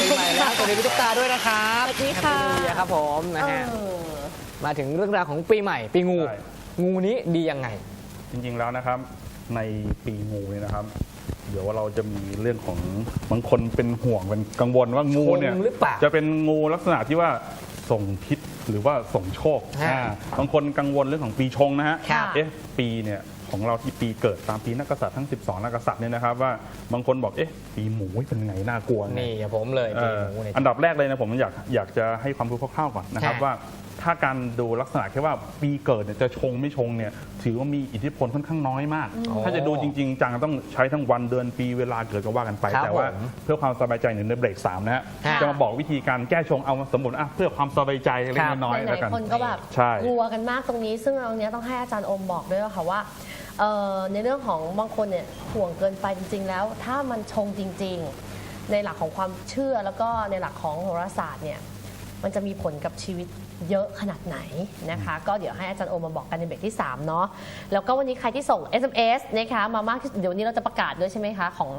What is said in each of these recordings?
ปีใหม่แล้วสวัสดีพี่ตุ๊กตาด้วยนะครับสวัสดีค่ะแฮปปี้นิวเยียร์ครับผมนะฮะเออมาถึงเรื่องราวของปีใหม่ ปีงู ใช่ งูนี้ดียังไง จริงๆแล้วนะครับ ในปีงูเนี่ยนะครับ เดี๋ยวเราจะมีเรื่องของบางคนเป็นห่วงเป็นกังวลว่างูเนี่ยชงหรือเปล่าจะเป็นงูลักษณะที่ว่าส่งพิษหรือว่าส่งโชคฮะอ่าบางคนกังวลเรื่องของปีชงนะฮะครับ เอ๊ะปีเนี่ย ของเราที่ปีเกิดตามปีนักกษัตริย์ทั้ง 12 นักกษัตริย์เนี่ยนะครับว่าบางคนบอกเอ๊ะปีหมูเป็นไงน่ากลัวไงนี่อย่าผมเลยเอ่ปีองูเนี่ย อันดับแรกเลยนะผมอยากอยากจะให้ความรู้คร่าวๆก่อนนะครับค่ะว่า ถ้าการดูลักษณะแค่ว่าปีเกิดเนี่ยจะชงไม่ชงเนี่ยถือว่ามีอิทธิพลค่อนข้างน้อยมากถ้าจะดูจริง ๆ จังต้องใช้ทั้งวันเดือนปีเวลาเกิดก็ว่ากันไป ครับแต่ว่าผมเพื่อความสบายใจเนี่ยในเบรกสามนะฮะค่ะ จะมาบอกวิธีการแก้ชงเอาสมมติอะเพื่อความสบายใจเล็ครักบน้อยหๆแล้วลายกัน ๆคนก็แบบใช่กลัวกันมากตรงนี้ ซึ่งเราเนี้ยต้องให้อาจารย์อมบอกด้วยว่าค่ะว่า เอ่อในเรื่องของบางคนเนี่ยห่วงเกินไปจริง ๆ แล้ว ถ้ามันชงจริง ๆ ในหลักของความเชื่อแล้วก็ในหลักของโหราศาสตร์เนี่ยมันจะมีผลกับชีวิตเยอะขนาดไหนนะคะ ก็เดี๋ยวให้อาจารย์โอมมาบอกกันในเบรกที่ 3 เนาะแล้วก็วันนี้ใครที่ส่ง SMS นะคะมามากที่เดี๋ยววันนี้เราจะประกาศด้วยใช่ไหมคะของ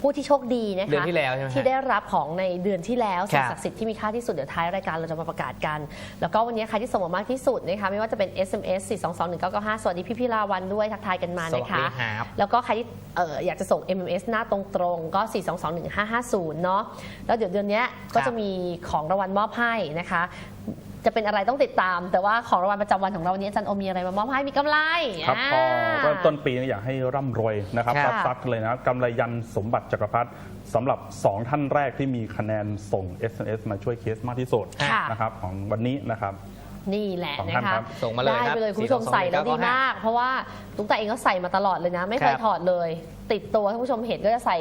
ผู้ที่โชคดีนะคะเดือนที่แล้วใช่ไหมฮะที่ได้รับของในเดือนที่แล้วครัสิ่งบศักดิ์สิทธิ์ที่มีค่าที่สุดเดี๋ยวท้ายรายการเราจะมาประกาศกัน แล้วก็วันนี้ใครที่ส่งมามากที่สุดนะคะไม่ว่าจะเป็น SMS 4 2 2 1 9 9 5สวัสดีพี่พี่ลาวันด้วยทักทายกันมาสวัสนะคะดีครับแล้วก็ใครที่เอ่ออยากจะส่ง MMS หน้าตรงๆก็ 4 2 2 1 5 5 0 เนาะแล้วเดี๋ยวเดือนเนี้ยก็จะมีของรางวัลมอบให้นะคะ จะเป็นอะไรต้องติดตาม แต่ว่าของรางวัลประจำวันของเราวันนี้อาจารย์โอมีอะไรมามอบให้มีกำไรครับพออ่าเริ่มต้นปีนี้อยากให้ร่ำรวยนะครับค่ะรับทรัพย์เลยนะครับกำไรยันสมบัติจักรพรรดิสำหรับ 2 ท่านแรกที่มีคะแนนส่ง SMS มาช่วยเคสมากที่สุดค่ะ นะครับของวันนี้นะครับ นี่แหละสองนะท่านคะครับส่งมาเลยได้ครับไปเลยคุณผู้ชม422ใส่แล้วดี195มาก เพราะว่าตุ๊กตาเองก็ใส่มาตลอดเลยนะ ไม่เคยครับ ถอดเลยติดตัวท่านผู้ชมเห็นก็จะใส่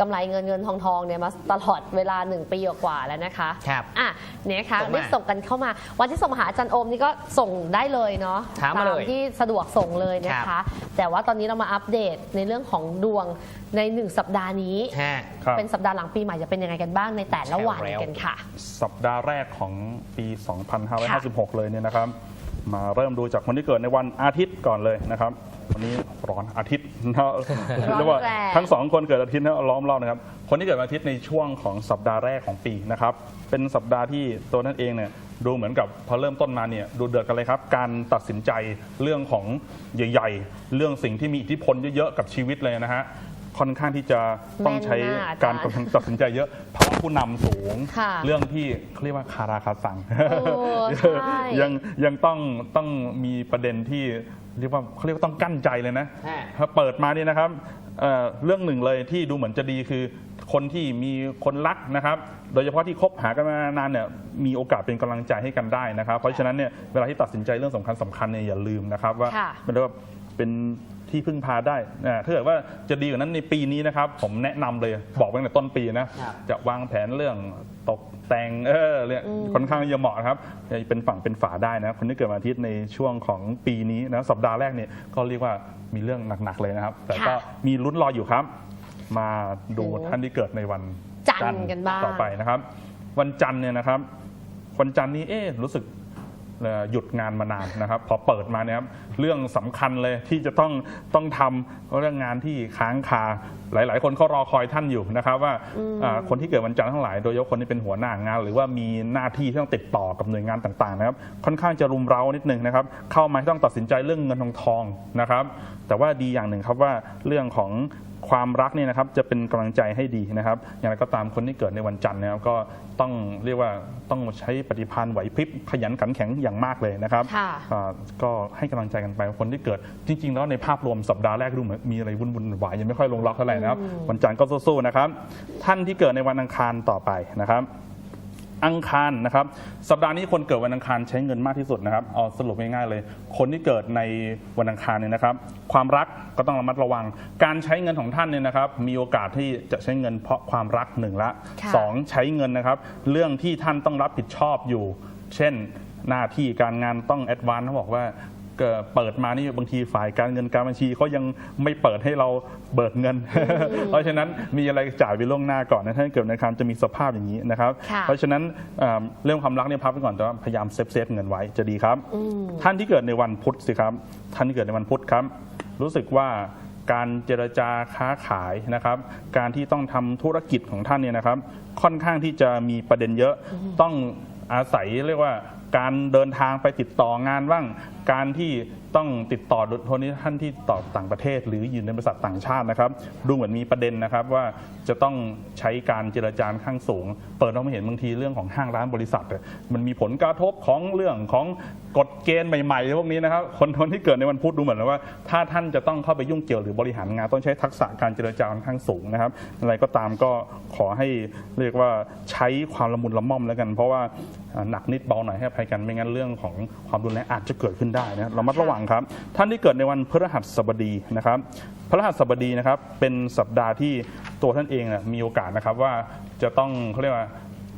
กำไรเงินเงินทองทองเนี่ยมาตลอดเวลา 1 ปีกว่าๆแล้วนะคะครับอะเนี่ยค่ะส่งมาได้ส่งกันเข้ามา วันที่ส่งมาหาอาจารย์โอมนี่ก็ส่งได้เลยเนาะถามมาเลยที่สะดวกส่งเลยนะครัคะ บ แต่ว่าตอนนี้เรามาอัปเดตในเรื่องของดวงในหนึ่งสัปดาห์นี้ ฮะ ครับเป็นสัปดาห์หลังปีใหม่จะเป็นยังไงกันบ้างในแต่ละวันใช่แล้วกันค่ะ สัปดาห์แรกของปี2556 เลยเนี่ยนะครับ มาเริ่มดูจากคนที่เกิดในวันอาทิตย์ก่อนเลยนะครับวันนี้ร้อนอาทิตย์นะเรียกว่าแรงทั้งสองคนเกิดอาทิตย์นะล้อมรอบนะครับ คนที่เกิดวันอาทิตย์ในช่วงของสัปดาห์แรกของปีนะครับ เป็นสัปดาห์ที่ตัวนั่นเองเนี่ยดูเหมือนกับพอเริ่มต้นมาเนี่ยดูเดือดกันเลยครับ การตัดสินใจเรื่องของใหญ่ ๆ เรื่องสิ่งที่มีอิทธิพลเยอะๆกับชีวิตเลยนะฮะ ค่อนข้างที่จะต้องใช้แม่นมากอาจารย์การตัดสินใจเยอะเพราะผู้นำสูงค่ะเรื่องที่เขาเรียกว่าคาราคาซังโอ้ใช่ยังยังต้องต้องมีประเด็นที่เรียกว่าเขาเรียกว่าต้องกั้นใจเลยนะฮะถ้าเปิดมาเนี่ยนะครับเอ่อเรื่องหนึ่งเลยที่ดูเหมือนจะดีคือ คนที่มีคนรักนะครับ โดยเฉพาะที่คบหากันมานานเนี่ยมีโอกาสเป็นกำลังใจให้กันได้นะครับ เพราะฉะนั้นเนี่ยเวลาที่ตัดสินใจเรื่องสำคัญสำคัญเนี่ยอย่าลืมนะครับว่าค่ะมันเรียกว่า เป็นที่พึ่งพาได้นะถ้าเกิดว่าจะดีกว่านั้นในปีนี้นะครับ ผมแนะนำเลยบอกไว้ตั้งแต่ต้นปีนะ ครับจะวางแผนเรื่องตกแต่งเออเนี่ยค่อนข้างจะเหมาะนะครับจะเป็นฝั่งเป็นฝาได้นะ คนที่เกิดวันอาทิตย์ในช่วงของปีนี้นะสัปดาห์แรกเนี่ยก็เรียกว่ามีเรื่องหนักๆเลยนะครับ แต่ก็ค่ะ มีลุ้นรออยู่ครับ มาดูโอ้ท่านที่เกิดในวัน จันทร์กันบ้าง ต่อไปนะครับ วันจันทร์เนี่ยนะครับ วันจันทร์นี้เอ๊ะรู้สึกเอ่อ หยุดงานมานานนะครับ พอเปิดมาเนี่ยครับเรื่องสำคัญเลยที่จะต้องต้องทำเรื่องงานที่ค้างคาหลาย ๆ คนเขารอคอยท่านอยู่นะครับว่าอ่าคนที่เกิดวันจันทร์ทั้งหลายโดยเฉพาะคนที่เป็นหัวหน้างาน หรือว่ามีหน้าที่ที่ต้องติดต่อกับหน่วยงานต่าง ๆ นะครับ ค่อนข้างจะรุมเร้านิดนึงนะครับ เข้ามาต้องตัดสินใจเรื่องเงินทองทองนะครับ แต่ว่าดีอย่างหนึ่งครับว่าเรื่องของ ความรักเนี่ยนะครับจะเป็นกำลังใจให้ดีนะครับ อย่างไรก็ตามคนที่เกิดในวันจันทร์นะครับก็ต้องเรียกว่าต้องใช้ปฏิภาณไหวพริบขยันขันแข็งอย่างมากเลยนะครับค่ะ อ่าก็ให้กำลังใจกันไปคนที่เกิด จริง ๆ แล้วในภาพรวมสัปดาห์แรกดูเหมือนมีอะไรวุ่นวุ่นๆวายยังไม่ค่อยลงล็อกเท่าไหร่นะครับวันจันทร์ก็สู้ๆนะครับ ท่านที่เกิดในวันอังคารต่อไปนะครับ อังคารนะครับ สัปดาห์นี้คนเกิดวันอังคารใช้เงินมากที่สุดนะครับ เอาสรุปง่ายๆเลย คนที่เกิดในวันอังคารเนี่ยนะครับ ความรักก็ต้องระมัดระวัง การใช้เงินของท่านเนี่ยนะครับ มีโอกาสที่จะใช้เงินเพราะความรักหนึ่งละค่ะสองใช้เงินนะครับ เรื่องที่ท่านต้องรับผิดชอบอยู่ เช่นหน้าที่การงานต้องแอดวานซ์เขาบอกว่าเกิดเปิดมานี่บางทีฝ่ายการเงินการบัญชีเขายังไม่เปิดให้เราเบิกเงิน เพราะฉะนั้นมีอะไรจ่ายไปล่วงหน้าก่อนนะถ้าเกิดในคารจะมีสภาพอย่างนี้นะครับค่ะเพราะฉะนั้นเอ่อเรื่องความรักเนี่ยพับไปก่อนแต่ว่าพยายามเซฟเซฟเงินไว้จะดีครับอืมท่านที่เกิดในวันพุธสิครับท่านที่เกิดในวันพุธครับ รู้สึกว่าการเจรจาค้าขายนะครับ การที่ต้องทำธุรกิจของท่านเนี่ยนะครับ ค่อนข้างที่จะมีประเด็นเยอะต้องอาศัยเรียกว่า การเดินทางไปติดต่องานบ้าง การที่ต้องติดต่อโทนี้ท่านที่ต่อต่างประเทศ หรืออยู่ในบริษัทต่างชาตินะครับ ดูเหมือนมีประเด็นนะครับว่าจะต้องใช้การเจรจาข้างสูง เปิดเราไม่เห็นบางทีเรื่องของห้างร้านบริษัท มันมีผลกระทบของเรื่องของกฎเกณฑ์ใหม่ๆพวกนี้นะครับคนคนที่เกิดในวันพุธดูเหมือนว่า ถ้าท่านจะต้องเข้าไปยุ่งเกี่ยวหรือบริหารงานต้องใช้ทักษะการเจรจาค่อนข้างสูงนะครับ อะไรก็ตามก็ขอให้เรียกว่าใช้ความละมุนละม่อมแล้วกัน เพราะว่าหนักนิดเบาหน่อยให้อภัยกันไม่งั้นเรื่องของความรุนแรงอาจจะเกิดขึ้นได้นะเรามัดระวังครับ ท่านที่เกิดในวันพฤหัสบดีนะครับพฤหัสบดีนะครับเป็นสัปดาห์ที่ตัวท่านเองน่ะมีโอกาสนะครับว่าจะต้องเขาเรียกว่า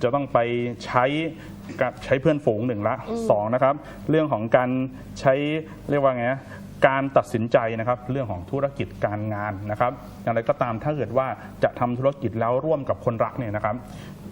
จะต้องไปใช้กับใช้เพื่อนฝูงหนึ่งละสองนะครับเรื่องของการใช้เรียกว่าไงนะการตัดสินใจนะครับเรื่องของธุรกิจการงานนะครับอย่างไรก็ตามถ้าเกิดว่าจะทำธุรกิจแล้วร่วมกับคนรักเนี่ยนะครับ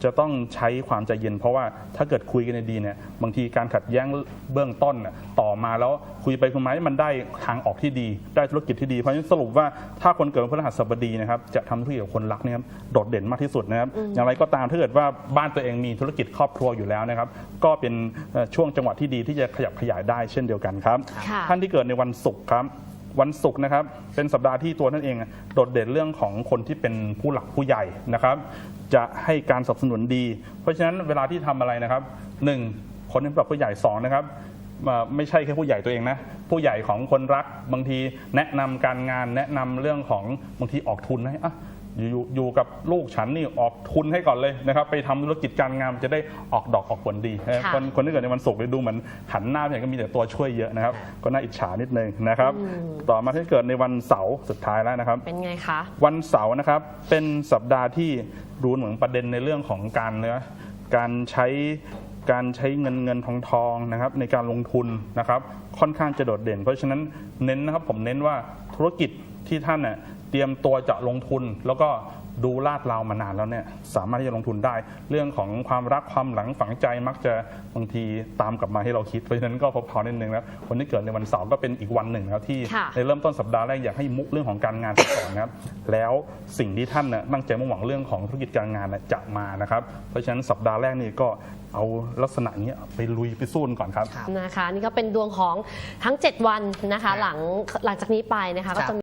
จะต้องใช้ความใจเย็น เพราะว่าถ้าเกิดคุยกันดีๆเนี่ยบางทีการขัดแย้งเบื้องต้นน่ะต่อมาแล้วคุยไปคุยมาให้มันได้ทางออกที่ดี ได้ธุรกิจที่ดีเพราะฉะนั้นสรุปว่าถ้าคนเกิดวันพฤหัสบดีนะครับจะทำธุรกิจกับคนรักเนี่ยครับโดดเด่นมากที่สุดนะครับ อย่างไรก็ตามถ้าเกิดว่าบ้านตัวเองมีธุรกิจครอบครัวอยู่แล้วนะครับ ก็เป็นเอ่อช่วงจังหวะที่ดีที่จะขยับขยายได้เช่นเดียวกันครับค่ะท่านที่เกิดในวันศุกร์ครับ วันศุกร์นะครับเป็นสัปดาห์ที่ตัวท่านเองโดดเด่นเรื่องของคนที่เป็นผู้หลักผู้ใหญ่นะครับ จะให้การสนับสนุนดี เพราะฉะนั้นเวลาที่ทำอะไรนะครับหนึ่งคนที่เป็นผู้หลักผู้ใหญ่สองนะครับไม่ใช่แค่ผู้ใหญ่ตัวเองนะ ผู้ใหญ่ของคนรักบางทีแนะนำการงานแนะนำเรื่องของบางทีออกทุนให้อะ อยู่อยู่กับลูกฉันนี่ออกทุนให้ก่อนเลยนะครับไปทำธุรกิจการงานมันจะได้ออกดอกออกผลดีนะครับค่ะคนคนที่เกิดในวันศุกร์เนี่ยดูเหมือนหันหน้าไปไหนก็มีแต่ตัวช่วยเยอะนะครับ ก็น่าอิจฉานิดนึงนะครับต่อมาที่เกิดในวันเสาร์สุดท้ายแล้วนะครับ เป็นไงคะ วันเสาร์นะครับเป็นสัปดาห์ที่ดูเหมือนประเด็นในเรื่องของการเนื้อการใช้การใช้เงินเงินทองทองนะครับในการลงทุนนะครับค่อนข้างจะโดดเด่น เพราะฉะนั้นเน้นนะครับผมเน้นว่าธุรกิจที่ท่านเน่ย เตรียมตัวจะลงทุน แล้วก็ดูลาดราวมานานแล้วเนี่ยสามารถที่จะลงทุนได้ เรื่องของความรักความหลังฝังใจมักจะบางทีตามกลับมาให้เราคิดเพราะฉะนั้นก็พอๆนิดนึงนะคนที่เกิดในวันเสาร์ก็เป็นอีกวันหนึ่งนะครับที่ค่ะในเริ่มต้นสัปดาห์แรกอยากให้มุกเรื่องของการงานก่อนนะครับแล้วสิ่งที่ท่านน่ะตั้งใจมุ่งหวังเรื่องของธุรกิจการงานน่ะจะมานะครับเพราะฉะนั้นสัปดาห์แรกนี่ก็เอาลักษณะนี้ไปลุยไปสู้กันก่อนครับนะคะนี่ก็เป็นดวงของทั้ง 7 วันนะคะหลังหลังจากนี้ไปนะคะก็จะ